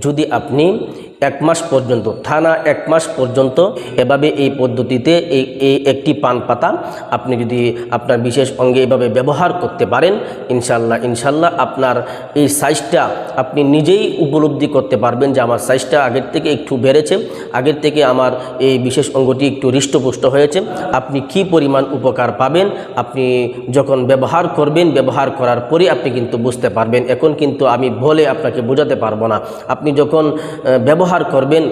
যদি আপনি এক মাস পর্যন্ত থানা এক মাস পর্যন্ত এভাবে এই পদ্ধতিতে এই এই একটি পান পাতা আপনি যদি আপনার বিশেষ অঙ্গে এভাবে ব্যবহার করতে পারেন ইনশাল্লাহ ইনশাল্লাহ আপনার এই সাইজটা আপনি নিজেই উপলব্ধি করতে পারবেন যে আমার সাইজটা আগের থেকে একটু বেড়েছে আগের থেকে আমার এই বিশেষ অঙ্গটি একটু হৃষ্টপুষ্ট হয়েছে। আপনি কি পরিমাণ উপকার পাবেন আপনি যখন ব্যবহার করবেন ব্যবহার করার পরে আপনি কিন্তু বুঝতে পারবেন। এখন কিন্তু আমি বলে আপনাকে বোঝাতে পারব না। আপনি যখন আহ, ব্যবহার করবেন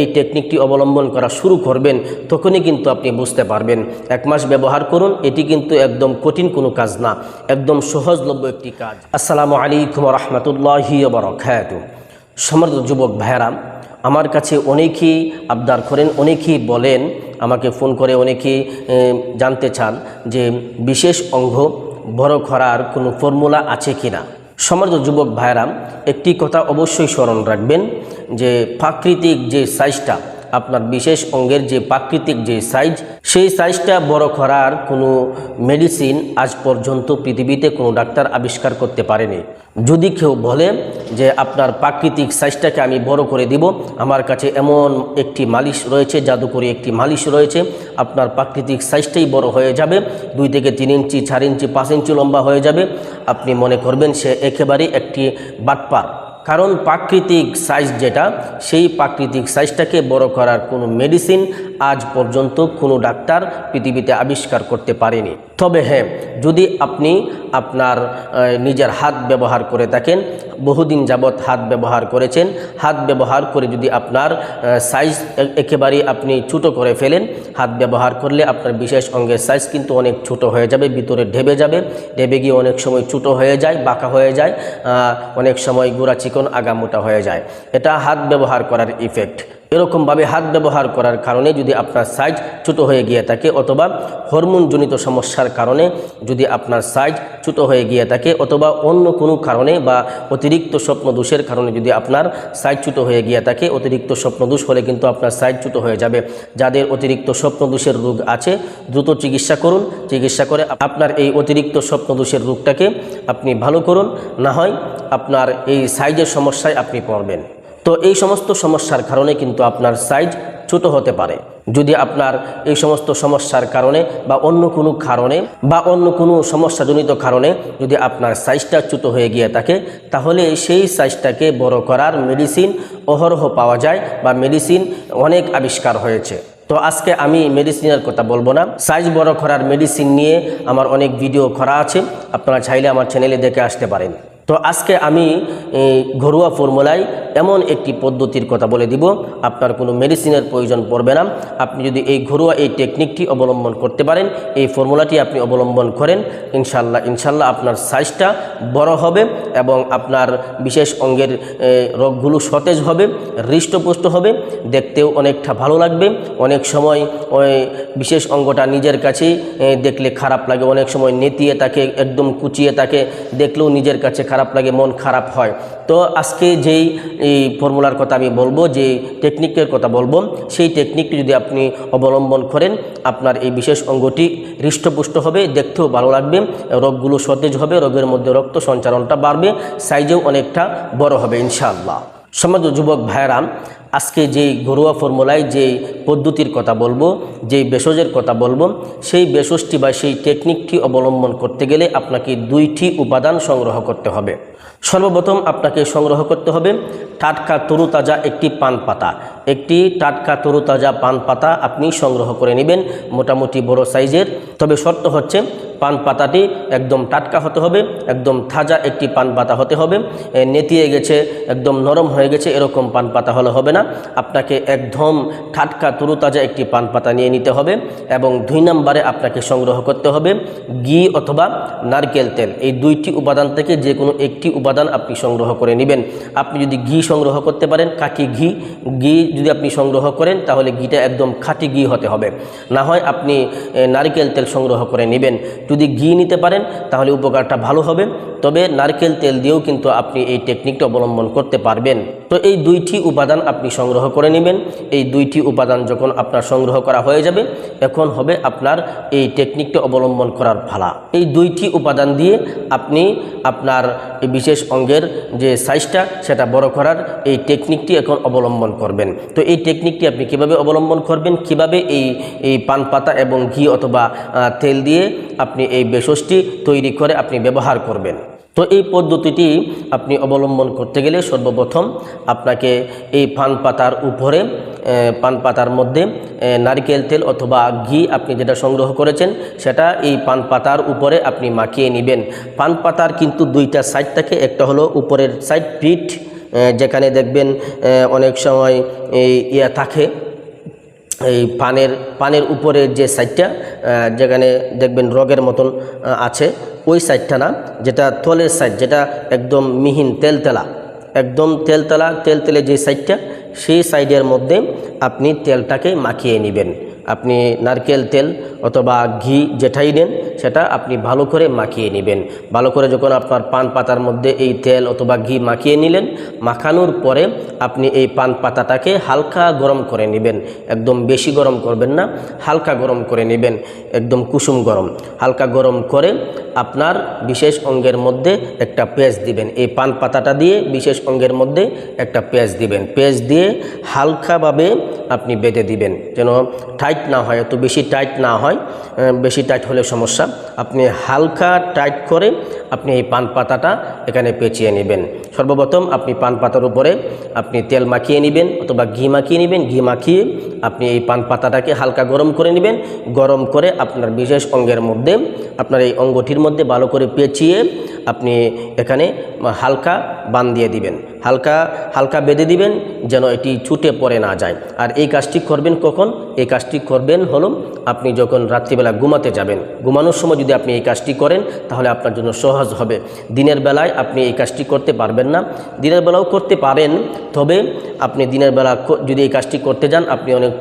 এই টেকনিকটি অবলম্বন করা শুরু করবেন, তখনই কিন্তু আপনি বুঝতে পারবেন। এক মাস ব্যবহার করুন, এটি কিন্তু একদম কঠিন কোনো কাজ না, একদম সহজলভ্য একটি কাজ। আসসালামু আলাইকুম রহমতুল্লাহি বরকাত সমর্থ যুবক ভাইয়েরা, আমার কাছে অনেকেই আবদার করেন, অনেকেই বলেন, আমাকে ফোন করে অনেকেই জানতে চান যে বিশেষ অঙ্গ বড় করার কোনো ফর্মুলা আছে কি না সমাজ যুবক ভাইরাম একটি কথা অবশ্যই স্মরণ রাখবেন যে প্রাকৃতিক যে সাইজটা আপনার বিশেষ অঙ্গের যে প্রাকৃতিক যে সাইজ, সেই সাইজটা বড় করার কোনো মেডিসিন আজ পর্যন্ত পৃথিবীতে কোনো ডাক্তার আবিষ্কার করতে পারেনি। যদি কেউ বলে যে আপনার প্রাকৃতিক সাইজটাকে আমি বড় করে দিব, আমার কাছে এমন একটি মালিশ রয়েছে, জাদুকরি একটি মালিশ রয়েছে, আপনার প্রাকৃতিক সাইজটাই বড় হয়ে যাবে, দুই থেকে তিন ইঞ্চি, চার ইঞ্চি, পাঁচ ইঞ্চি লম্বা হয়ে যাবে, আপনি মনে করবেন সে একেবারেই একটি বাটপার। কারণ প্রাকৃতিক সাইজ যেটা, সেই প্রাকৃতিক সাইজটাকে বড় করার কোনো মেডিসিন আজ পর্যন্ত কোনো ডাক্তার পৃথিবীতে আবিষ্কার করতে পারেনি। তবে হ্যাঁ যদি আপনি আপনার নিজের হাত ব্যবহার করে থাকেন, বহুদিন যাবৎ হাত ব্যবহার করেছেন, হাত ব্যবহার করে যদি আপনার সাইজ একেবারেই আপনি ছোটো করে ফেলেন, হাত ব্যবহার করলে আপনার বিশেষ অঙ্গের সাইজ কিন্তু অনেক ছোট হয়ে যাবে, ভিতরে ঢেবে যাবে, ঢেবে গিয়ে অনেক সময় ছোটো হয়ে যায়, বাঁকা হয়ে যায় অনেক সময় গুঁড়া চিকন আগামোটা হয়ে যায় এটা হাত ব্যবহার করার ইফেক্ট এরকমভাবে হাত ব্যবহার করার কারণে যদি আপনার সাইজ ছোট হয়ে গিয়ে থাকে অথবা হরমোনজনিত সমস্যার কারণে যদি আপনার সাইজ ছোট হয়ে গিয়ে থাকে অথবা অন্য কোনো কারণে বা অতিরিক্ত স্বপ্নদোষের কারণে যদি আপনার সাইজ ছোট হয়ে গিয়ে থাকে, অতিরিক্ত স্বপ্নদোষ হলে কিন্তু আপনার সাইজ ছোট হয়ে যাবে। যাদের অতিরিক্ত স্বপ্নদোষের রোগ আছে, দ্রুত চিকিৎসা করুন। চিকিৎসা করে আপনার এই অতিরিক্ত স্বপ্নদোষের রোগটাকে আপনি ভালো করুন। না হয় আপনার এই সাইজের সমস্যায় আপনি পড়বেন। তো এই সমস্ত সমস্যার কারণে কিন্তু আপনার সাইজ ছোট হতে পারে। যদি আপনার এই সমস্ত সমস্যার কারণে বা অন্য কোনো কারণে বা অন্য কোনো সমস্যাজনিত কারণে যদি আপনার সাইজটা ছোট হয়ে গিয়ে থাকে, তাহলে সেই সাইজটাকে বড় করার মেডিসিন অহরহ পাওয়া যায় বা মেডিসিন অনেক আবিষ্কার হয়েছে। তো আজকে আমি মেডিসিনের কথা বলব না। সাইজ বড় করার মেডিসিন নিয়ে আমার অনেক ভিডিও করা আছে। আপনারা চাইলে আমার চ্যানেলে দেখে আসতে পারেন। তো আজকে আমি ঘরোয়া ফর্মুলায় এমন একটি পদ্ধতির কথা বলে দিব। আপনার কোনো মেডিসিনের প্রয়োজন পড়বে না। আপনি যদি এই ঘরোয়া এই টেকনিকটি অবলম্বন করতে পারেন, এই ফর্মুলাটি আপনি অবলম্বন করেন, ইনশাল্লাহ ইনশাল্লাহ আপনার সাইজটা বড় হবে এবং আপনার বিশেষ অঙ্গের রোগগুলো সতেজ হবে, হৃষ্টপুষ্ট হবে, দেখতেও অনেকটা ভালো লাগবে। অনেক সময় ওই বিশেষ অঙ্গটা নিজের কাছেই দেখলে খারাপ লাগে। অনেক সময় নেতিয়ে তাকে, একদম কুচিয়ে তাকে দেখলেও নিজের কাছে খারাপ লাগে, মন খারাপ হয়। তো আজকে যেই এই ফর্মুলার কথা আমি বলব, যে টেকনিকের কথা বলব, সেই টেকনিকটি যদি আপনি অবলম্বন করেন, আপনার এই বিশেষ অঙ্গটি হৃষ্টপুষ্ট হবে, দেখতেও ভালো লাগবে, রোগগুলো সতেজ হবে, রোগের মধ্যে রক্ত সঞ্চালনটা বাড়বে সাইজেও অনেকটা বড় হবে, ইনশাআল্লাহ। সমাজ যুবক ভাইয়েরা আজকে যেই ঘরোয়া ফর্মুলায় যেই পদ্ধতির কথা বলব যেই ভেষজের কথা বলব, সেই ভেষজটি বা সেই টেকনিকটি অবলম্বন করতে গেলে আপনাকে দুইটি উপাদান সংগ্রহ করতে হবে। সর্বপ্রথম আপনাকে সংগ্রহ করতে হবে টাটকা তরুতাজা একটি পান পাতা। একটি টাটকা তরুতাজা পান পাতা আপনি সংগ্রহ করে নেবেন মোটামুটি বড় সাইজের। তবে শর্ত হচ্ছে পান পাতাটি একদম টাটকা হতে হবে, একদম তাজা একটি পান পাতা হতে হবে। নেতিয়ে গেছে, একদম নরম হয়ে গেছে, এরকম পান পাতা হলে হবে না। আপনাকে একদম ঠাটকা, তরুতাজা একটি পান পাতা নিয়ে নিতে হবে এবং দুই নম্বরে আপনাকে সংগ্রহ করতে হবে ঘি অথবা নারকেল তেল। এই দুইটি উপাদান থেকে যে কোনো একটি উপাদান আপনি সংগ্রহ করে নেবেন। আপনি যদি ঘি সংগ্রহ করতে পারেন কাকি ঘি ঘি যদি আপনি সংগ্রহ করেন, তাহলে ঘিটা একদম খাঁটি ঘি হতে হবে। না হয় আপনি নারকেল তেল সংগ্রহ করে নেবেন। যদি ঘি নিতে পারেন, তাহলে উপকারটা ভালো হবে। তবে নারকেল তেল দিয়েও কিন্তু আপনি এই টেকনিকটা অবলম্বন করতে পারবেন। তো এই দুইটি উপাদান আপনি সংগ্রহ করে নেবেন। এই দুইটি উপাদান যখন আপনার সংগ্রহ করা হয়ে যাবে, এখন হবে আপনার এই টেকনিকটা অবলম্বন করার ফালা এই দুইটি উপাদান দিয়ে আপনি আপনার বিশেষ অঙ্গের যে সাইজটা, সেটা বড় করার এই টেকনিকটি এখন অবলম্বন করবেন। তো এই টেকনিকটি আপনি কীভাবে অবলম্বন করবেন? কীভাবে এই এই পান পাতা এবং ঘি অথবা তেল দিয়ে আপনি এই বেশসটি তৈরি করে আপনি ব্যবহার করবেন? তো এই পদ্ধতিটি আপনি অবলম্বন করতে গেলে সর্বপ্রথম আপনাকে এই পান পাতার উপরে পান পাতার মধ্যে নারকেল তেল অথবা ঘি আপনি যেটা সংগ্রহ করেছেন, সেটা এই পান পাতার উপরে আপনি মাখিয়ে নেবেন। পান পাতার কিন্তু দুইটা সাইড থাকে, একটা হলো উপরের সাইড পিঠ যেখানে দেখবেন অনেক সময় ইয়া থাকে এই পানের পানের উপরের যে সাইডটা যেখানে দেখবেন রগের মতন আছে, ওই সাইডটা না, যেটা তলের সাইড যেটা একদম মিহিন তেলতেলা, একদম তেলতেলা, তেলতেলে যে সাইডটা সেই সাইডের মধ্যে আপনি তেলটাকে মাখিয়ে নেবেন। আপনি নারকেল তেল অথবা ঘি যেটাই নেন, সেটা আপনি ভালো করে মাখিয়ে নেবেন। ভালো করে যখন আপনার পান পাতার মধ্যে এই তেল অথবা ঘি মাখিয়ে নিলেন, মাখানোর পরে আপনি এই পান পাতাটাকে হালকা গরম করে নেবেন। একদম বেশি গরম করবেন না, হালকা গরম করে নেবেন। একদম কুসুম গরম। হালকা গরম করে আপনার বিশেষ অঙ্গের মধ্যে একটা পেঁয়াজ দিবেন। এই পান পাতাটা দিয়ে বিশেষ অঙ্গের মধ্যে একটা পেঁয়াজ দিবেন। পেঁয়াজ দিয়ে হালকাভাবে আপনি বেঁধে দিবেন। যেন টাইট না হয়, এত বেশি টাইট না হয় বেশি টাইট হলে সমস্যা। আপনি হালকা টাইট করে আপনি এই পান পাতাটা এখানে পেঁচিয়ে নেবেন। সর্বপ্রথম আপনি পান পাতার উপরে আপনি তেল মাখিয়ে নেবেন অথবা ঘি মাখিয়ে নেবেন। ঘি মাখিয়ে আপনি এই পান পাতাটাকে হালকা গরম করে নেবেন। গরম করে আপনার বিশেষ অঙ্গের মধ্যে, আপনার এই অঙ্গটির মধ্যে ভালো করে পেঁচিয়ে আপনি এখানে হালকা বান দিয়ে দিবেন। হালকা হালকা বেঁধে দিবেন যেন এটি ছুটে পড়ে না যায়। আর এই কাজটি করবেন কখন? এই কাজটি করবেন হলো আপনি যখন রাত্রিবেলা ঘুমাতে যাবেন, ঘুমানোর সময় যদি আপনি এই কাজটি করেন, তাহলে আপনার জন্য সহজ হবে। দিনের বেলায় আপনি এই কাজটি করতে পারবেন না। দিনের বেলাও করতে পারেন, তবে আপনি দিনের বেলা যদি এই কাজটি করতে যান, আপনি অনেক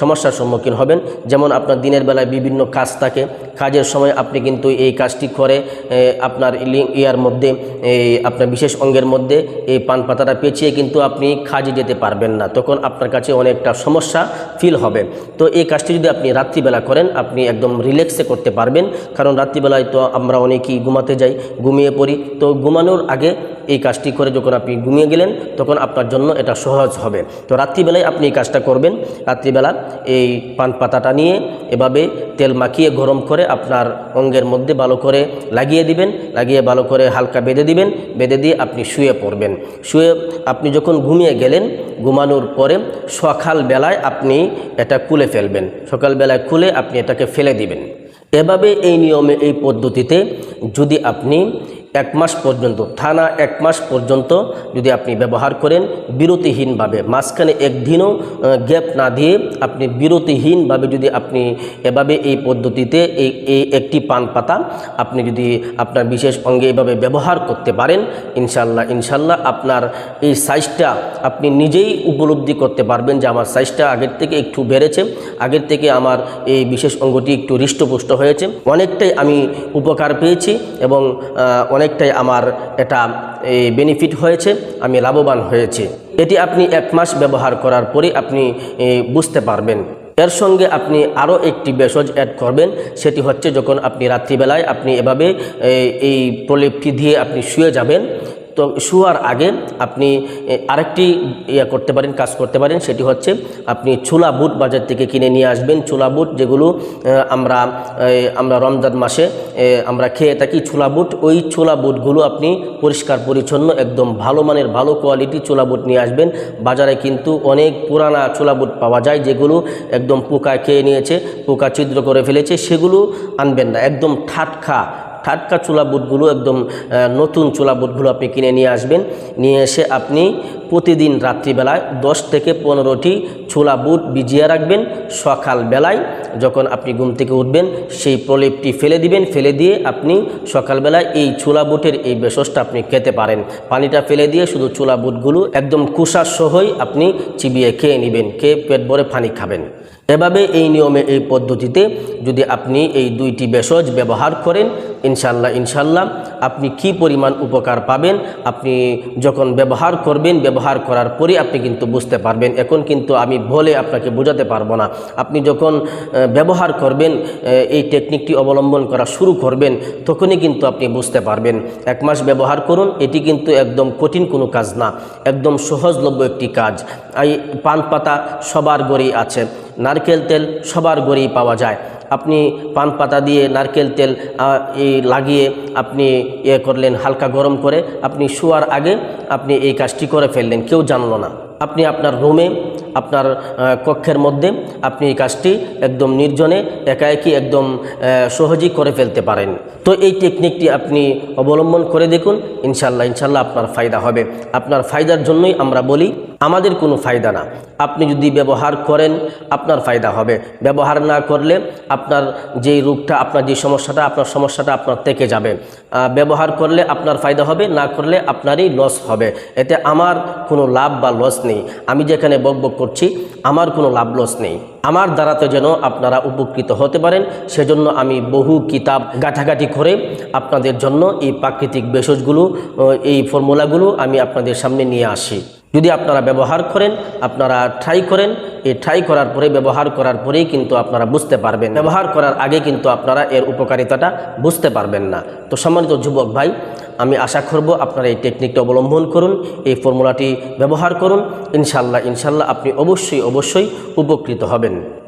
সমস্যার সম্মুখীন হবেন। যেমন আপনার দিনের বেলায় বিভিন্ন কাজ থাকে, কাজের সময় আপনি কিন্তু এই কাজটি করে আপনার ইয়ার মধ্যে আপনার বিশেষ অঙ্গের মধ্যে, এই পান পাতাটা পেঁচিয়ে কিন্তু আপনি কাজে যেতে পারবেন না। তখন আপনার কাছে অনেকটা সমস্যা ফিল হবে। তো এই কাজটি যদি আপনি রাত্রিবেলা করেন, আপনি একদম রিল্যাক্সে করতে পারবেন। কারণ রাত্রিবেলায় তো আমরা অনেকেই ঘুমাতে যাই, ঘুমিয়ে পড়ি। তো ঘুমানোর আগে এই কাজটি করে যখন আপনি ঘুমিয়ে গেলেন, তখন আপনার জন্য এটা সহজ হবে। তো রাত্রিবেলায় আপনি এই কাজটা করবেন। রাত্রিবেলা এই পান পাতাটা নিয়ে এভাবে তেল মাখিয়ে গরম করে আপনার অঙ্গের মধ্যে ভালো করে লাগিয়ে দিবেন। লাগিয়ে ভালো করে হালকা বেঁধে দিবেন। বেঁধে দিয়ে আপনি শুয়ে পড়বেন। শুয়ে আপনি যখন ঘুমিয়ে গেলেন, ঘুমানোর পরে সকাল বেলায় আপনি এটা খুলে ফেলবেন। সকালবেলায় খুলে আপনি এটাকে ফেলে দিবেন। এভাবে এই নিয়মে, এই পদ্ধতিতে যদি আপনি এক মাস পর্যন্ত, থানা এক মাস পর্যন্ত যদি আপনি ব্যবহার করেন বিরতিহীনভাবে, মাঝখানে একদিনও গ্যাপ না দিয়ে আপনি বিরতিহীনভাবে যদি আপনি এভাবে এই পদ্ধতিতে এই এই একটি পান পাতা, আপনি যদি আপনার বিশেষ অঙ্গে এভাবে ব্যবহার করতে পারেন, ইনশাল্লাহ ইনশাল্লাহ আপনার এই সাইজটা আপনি নিজেই উপলব্ধি করতে পারবেন যে আমার সাইজটা আগের থেকে একটু বেড়েছে, আগের থেকে আমার এই বিশেষ অঙ্গটি একটু হৃষ্টপুষ্ট হয়েছে। অনেকটাই আমি উপকার পেয়েছি এবং অনেকটাই আমার এটা বেনিফিট হয়েছে, আমি লাভবান হয়েছে। এটি আপনি এক মাস ব্যবহার করার পরে আপনি বুঝতে পারবেন। এর সঙ্গে আপনি আরও একটি ভেষজ অ্যাড করবেন, সেটি হচ্ছে যখন আপনি রাত্রিবেলায় আপনি এভাবে এই প্রলেপটি দিয়ে আপনি শুয়ে যাবেন তো শোয়ার আগে আপনি আরেকটি ইয়ে করতে পারেন, কাজ করতে পারেন, সেটি হচ্ছে আপনি ছোলা বুট বাজার থেকে কিনে নিয়ে আসবেন। ছোলা বুট যেগুলো আমরা আমরা রমজান মাসে আমরা খেয়ে থাকি ছোলা বুট, ওই ছোলা বুটগুলো আপনি পরিষ্কার, পরিচ্ছন্ন, একদম ভালো মানের, ভালো কোয়ালিটি ছোলা বুট নিয়ে আসবেন। বাজারে কিন্তু অনেক পুরানা ছোলা বুট পাওয়া যায়, যেগুলো একদম পোকা খেয়ে নিয়েছে, পোকা ছিদ্র করে ফেলেছে, সেগুলো আনবেন না, একদম ঠাটকা টাটকা চুলা বুটগুলো একদম নতুন চুলা বুটগুলো আপনি কিনে নিয়ে আসবেন। নিয়ে এসে আপনি প্রতিদিন রাত্রিবেলায় দশ থেকে পনেরোটি ছোলা বুট ভিজিয়ে রাখবেন। সকাল বেলায় যখন আপনি ঘুম থেকে উঠবেন, সেই প্রলেপটি ফেলে দিবেন। ফেলে দিয়ে আপনি সকালবেলায় এই ছোলা বুটের এই বেসসটা আপনি খেতে পারেন। পানিটা ফেলে দিয়ে শুধু ছোলা বুটগুলো একদম সহই আপনি চিবিয়ে খেয়ে নেবেন। খেয়ে পেট ভরে পানি খাবেন। এভাবে এই নিয়মে, এই পদ্ধতিতে যদি আপনি এই দুইটি ভেষজ ব্যবহার করেন ইনশাল্লাহ ইনশাল্লাহ আপনি কি পরিমাণ উপকার পাবেন? আপনি যখন ব্যবহার করবেন, ব্যবহার করার পরে আপনি কিন্তু বুঝতে পারবেন। এখন কিন্তু আমি বলে আপনাকে বোঝাতে পারব না। আপনি যখন ব্যবহার করবেন এই টেকনিকটি অবলম্বন করা শুরু করবেন, তখনই কিন্তু আপনি বুঝতে পারবেন। এক মাস ব্যবহার করুন, এটি কিন্তু একদম কঠিন কোনো কাজ না। একদম সহজলভ্য একটি কাজ। এই পান পাতা সবার গড়েই আছে। নারকেল তেল সবার গড়েই পাওয়া যায়। আপনি পান পাতা দিয়ে নারকেল তেল লাগিয়ে আপনি ইয়ে করলেন, হালকা গরম করে আপনি শোয়ার আগে আপনি এই কাজটি করে ফেললেন। কেউ জানলো না। আপনি আপনার রুমে, আপনার কক্ষের মধ্যে আপনি এই কাজটি একদম নির্জনে একা একই একদম সহজেই করে ফেলতে পারেন। তো এই টেকনিকটি আপনি অবলম্বন করে দেখুন ইনশাল্লাহ ইনশাল্লাহ আপনার ফায়দা হবে। আপনার ফায়দার জন্যই আমরা বলি, আমাদের কোনো ফায়দা না। আপনি যদি ব্যবহার করেন, আপনার ফায়দা হবে। ব্যবহার না করলে আপনার যেই রোগটা, আপনার যে সমস্যাটা, আপনার সমস্যাটা আপনার থেকে যাবে। ব্যবহার করলে আপনার ফায়দা হবে, না করলে আপনারই লস হবে। এতে আমার কোনো লাভ বা লস নেই। আমি যেখানে বক বক করছি, আমার কোনো লাভ লস নেই। আমার দ্বারাতে যেন আপনারা উপকৃত হতে পারেন, সেজন্য আমি বহু কিতাব গাঁঠাগাঁঠি করে আপনাদের জন্য এই প্রাকৃতিক ভেষজগুলো, এই ফর্মুলাগুলো আমি আপনাদের সামনে নিয়ে আসি। যদি আপনারা ব্যবহার করেন, আপনারা ট্রাই করেন, এই ট্রাই করার পরে, ব্যবহার করার পরেই কিন্তু আপনারা বুঝতে পারবেন। ব্যবহার করার আগে কিন্তু আপনারা এর উপকারিতাটা বুঝতে পারবেন না। তো সম্মানিত যুবক ভাই, আমি আশা করব আপনারা এই টেকনিকটা অবলম্বন করুন, এই ফর্মুলাটি ব্যবহার করুন। ইনশাল্লাহ ইনশাল্লাহ আপনি অবশ্যই অবশ্যই উপকৃত হবেন।